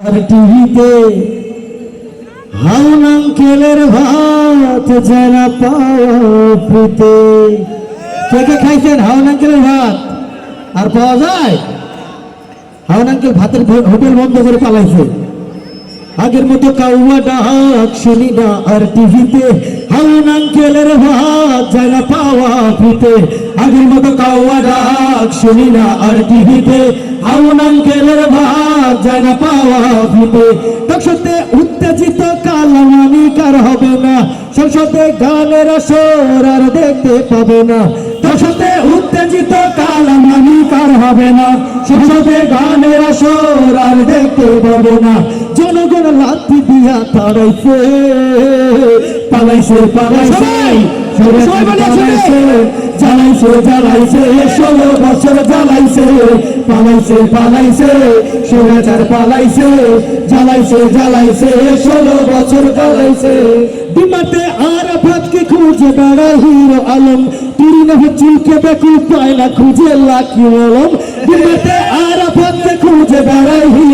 আর টিভিতে হাউন আঙ্কেলের ভাত যারা পাওয়াতে কে কে খাইছেন হাউন ভাত? আর পাওয়া যায়? হাউন আঙ্কেল ভাতের হোটেল বন্ধ করে পালাইছে। আগের মতো কাউয়া ডাক শুনি না আর টিভিতে হাউন আঙ্কেলের ভাত যারা পাওয়া ফিতে। আগের মতো কাউয়া ডাক শুনি না আর টিভিতে যারা পাওয়া ফিতে তকসতে উত্তেজিত কালামানি কার হবে না। সংসদে গানের আসর আর দেখতে পাবে না। তকসতে উত্তেজিত কালামানি কার হবে না। সংসদে গানের আসর আর দেখতে পাবে না। জনগণ লাথি দিয়া তাড়াইছে পালাইছে পালাইছে। জ্বালাইছে জ্বালাইছে। ষোলো বছর জ্বালাইছে পালাইছে পালাইছে। সরেচার পালাইছে জ্বালাইছে জ্বালাইছে। ষোলো বছর জ্বালাইছে। ডিমাতে আর ভাতকে খুঁজে বেড়ায় হিরো আলম। তুরি না চুলকে বেকুল পায় না খুঁজে লাকি আলম। ডিমাতে আর ভাতকে খুঁজে বেড়ায় হিরো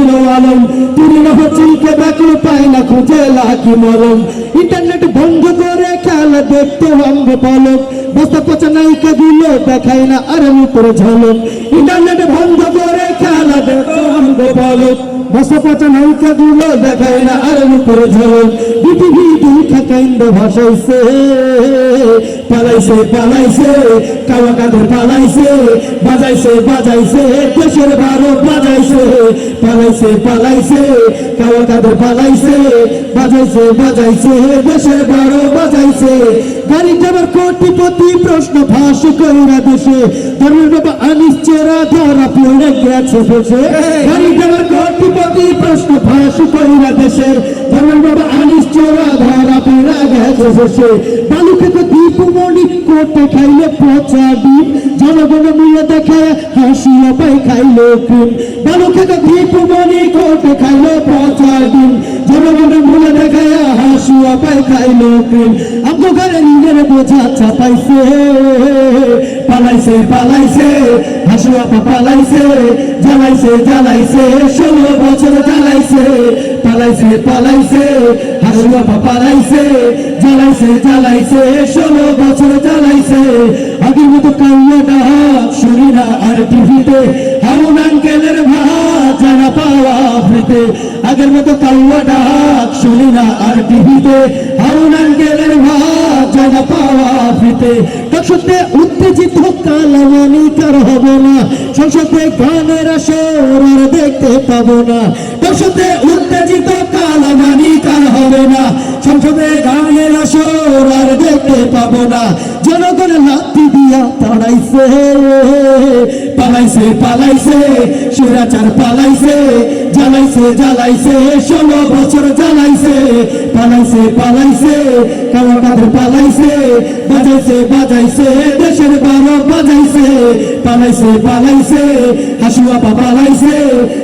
চুলকে পাই না খুঁজে লাগি মরম। ইন্টারনেট বন্ধ করে খেলা দেখতে অঙ্গ পলক। বস্তা পচা নায়িকা গুলো দেখাই না আর উপরে ঝলক। ইন্টারনেট বন্ধ করে খেলা দেখতে অঙ্গ পলক। বস্তা পচা নায়িকা গুলো দেখায় না আর উপরে ঝলক। বিটিভি দুই থাকাইন্দ ভাসাইছে। পালাইছে পালাইছে কাওয়া কাঁধে পালাইছে বাজাইছে বাজাইছে দেশের বারো বাজাইছে পালাইছে পালাইছে কাওয়া কাঁধে পালাইছে বাজাইছে বাজাইছে দেশের বারো বাজাইছে। গাড়ি যাবার কোটিপতি প্রশ্ন ফাঁস কইরা দেশে ধর্মের বাবা আনিস চেরা ধরা পড়ে গেছে বসে। গাড়ি যাবার কোটিপতি প্রশ্ন ফাঁস কইরা দেশের ধর্মের বাবা আনিস চেরা ধরা পড়ে গেছে বসে বালু খেতে দীপমণি কোটে খাইলে পচা ডিম, জনগণ মূল্য দেখে হাসিয়া পাই খাইলে ক্রিম বালু খেতে দীপমণি কোটে খাইলে পচা ডিম, জনগণ মূল্য দেখে হাসিয়া পাই খাইলে ক্রিম আমগো ঘরে নিজের বোঝা চাপাইছে পালাইছে পালাইছে হাসুয়া পা পালাইছে, জ্বালাইছে জ্বালাইছে, ষোলো বছর জ্বালাইছে, পালাইছে পালাইছে হাসুয়া পা পালাইছে, জ্বালাইছে জ্বালাইছে, ষোলো বছর জ্বালাইছে। আগের মতো কাউয়া ডাক শুনি না আর টিভিতে, হারুন আঙ্কেলের ভাত, জানা পাওয়া ফ্রিতে। আগের মতো কাউয়া ডাক শুনি না আর টিভিতে, হারুন আঙ্কেলের ভাত জানা পাওয়া ফ্রিতে সংসদে উত্তেজিত কালামানি কার হব না? সংসদে গানের আসর আর দেখতে পাবো না। সংসদে উত্তেজিত কালামানি কার হবে না? সংসদে গানের আসর আর দেখতে পাবো না। জনগণের লাথি দিয়া তাড়াইছে পালাইছে পালাইছে, সুরাচার পালাইছে, জ্বালাইছে জ্বালাইছে, ষোলো বছর জ্বালাইছে। পালাইছে পালাইছে কামড় কাঁধে পালাইছে, বাজাইছে বাজাইছে, দেশের বারো বাজাইছে। পালাইছে পালাইছে হাসুয়া পা পালাইছে,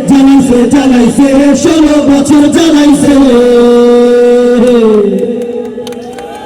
জ্বালাইছে জ্বালাইছে, ষোলো বছর জ্বালাইছে।